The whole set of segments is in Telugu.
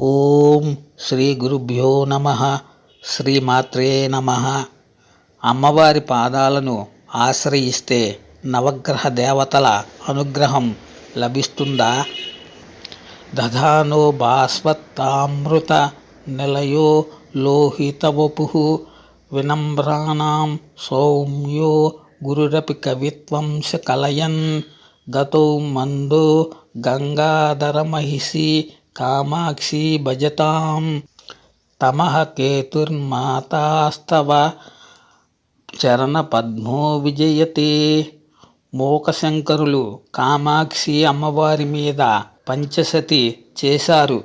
ఓం శ్రీ గురుభ్యో నమ శ్రీమాత్రే నమ. అమ్మవారి పాదాలను ఆశ్రయిస్తే నవగ్రహ దేవతల అనుగ్రహం లభిస్తుందా? దధానో బాస్వత్తామృత నిలయో లోహితవపు వినమ్రాణం సౌమ్యో గురురపి కవిత్వం కలయన్. గతో మందో గంగాధరమహిషి కామాక్షి భజతాం. తమః కేతుర్మాతాస్తవ. చరణపద్మో విజయతే. మూకశంకరులు కామాక్షి అమ్మవారి మీద పంచసతి చేశారు.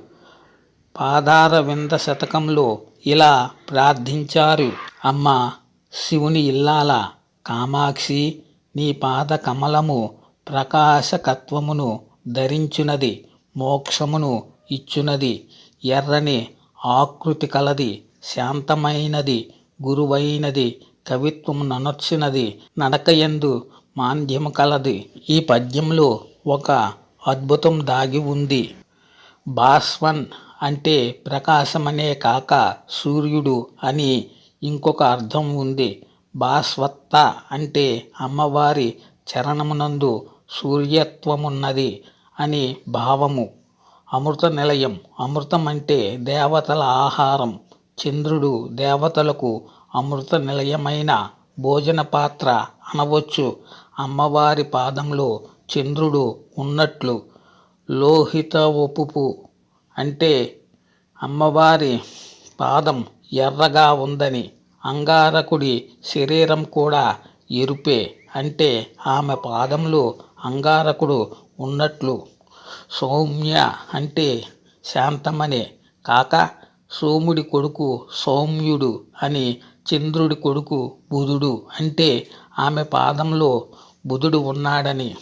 పాదార వింద శతకంలో ఇలా ప్రార్థించారు. అమ్మ శివుని ఇల్లాల కామాక్షి నీ పాద కమలము ప్రకాశకత్వమును ధరించునది మోక్షమును ఇచ్చునది. ఎర్రని ఆకృతి కలది శాంతమైనది గురువైనది కవిత్వము ననర్చినది నడకయందు మాంద్యము కలది. ఈ పద్యంలో ఒక అద్భుతం దాగి ఉంది. భాస్వన్ అంటే ప్రకాశమనే కాక సూర్యుడు అని ఇంకొక అర్థం ఉంది. భాస్వత్త అంటే అమ్మవారి చరణమునందు సూర్యత్వమున్నది అని భావము. అమృత నిలయం అమృతం అంటే దేవతల ఆహారం. చంద్రుడు దేవతలకు అమృత నిలయమైన భోజన పాత్ర అనవచ్చు. అమ్మవారి పాదంలో చంద్రుడు ఉన్నట్లు. లోహిత ఒపుపు అంటే అమ్మవారి పాదం ఎర్రగా ఉందని. అంగారకుడి శరీరం కూడా ఎరుపే అంటే ఆమె పాదంలో అంగారకుడు ఉన్నట్లు. సౌమ్య అంటే శాంతమనే. కాక సోముడి కొడుకు సౌమ్యుడు అని చంద్రుడి కొడుకు బుధుడు అంటే ఆమె పాదంలో బుధుడు ఉన్నాడని.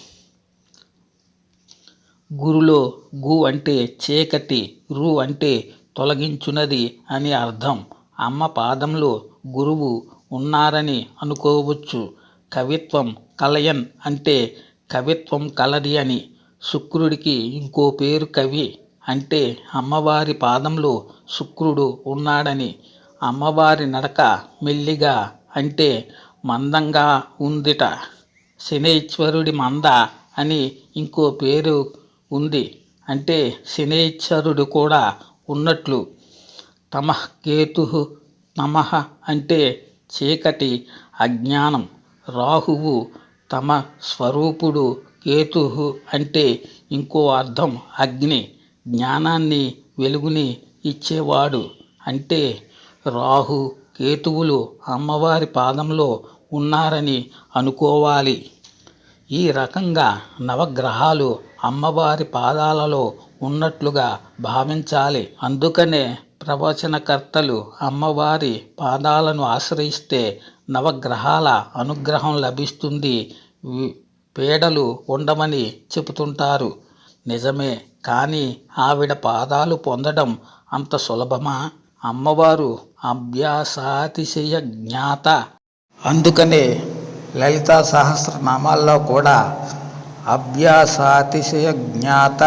గురులో గు అంటే చీకటి రు అంటే తొలగించునది అని అర్థం. అమ్మ పాదంలో గురువు ఉన్నారని అనుకోవచ్చు. కవిత్వం కలయన్ అంటే కవిత్వం కలది అని. శుక్రుడికి ఇంకో పేరు కవి అంటే అమ్మవారి పాదంలో శుక్రుడు ఉన్నాడని అమ్మవారి నడక మెల్లిగా అంటే మందంగా ఉందిట. శనేశ్వరుడి మంద అని ఇంకో పేరు ఉంది అంటే శనేశ్వరుడు కూడా ఉన్నట్లు. తమ కేతు తమః అంటే చీకటి అజ్ఞానం. రాహువు తమ స్వరూపుడు కేతు అంటే ఇంకో అర్థం అగ్ని జ్ఞానాన్ని వెలుగుని ఇచ్చేవాడు. అంటే రాహు కేతువులు అమ్మవారి పాదంలో ఉన్నారని అనుకోవాలి. ఈ రకంగా నవగ్రహాలు అమ్మవారి పాదాలలో ఉన్నట్లుగా భావించాలి. అందుకనే ప్రవచనకర్తలు అమ్మవారి పాదాలను ఆశ్రయిస్తే నవగ్రహాల అనుగ్రహం లభిస్తుంది. పీడలు ఉండమని చెబుతుంటారు. నిజమే కానీ ఆవిడ పాదాలు పొందడం అంత సులభమా? అమ్మవారు అభ్యాసాతిశయ జ్ఞాత. అందుకనే లలితా సహస్రనామాల్లో కూడా అభ్యాసాతిశయ జ్ఞాత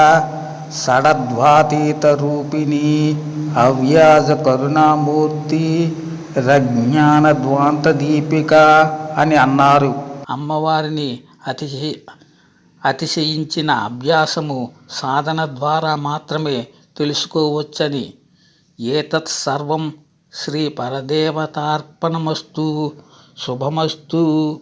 సడద్వాతీత రూపిణి అవ్యాజ కరుణామూర్తి రజ్ఞానద్వాంత దీపిక అని అన్నారు. అమ్మవారిని అతిశయ అతిశయించిన అభ్యాసము సాధన ద్వారా మాత్రమే తెలుసుకోవచ్చని. ఏతత్ సర్వం శ్రీ పరదేవతార్పణమస్తు శుభమస్తు.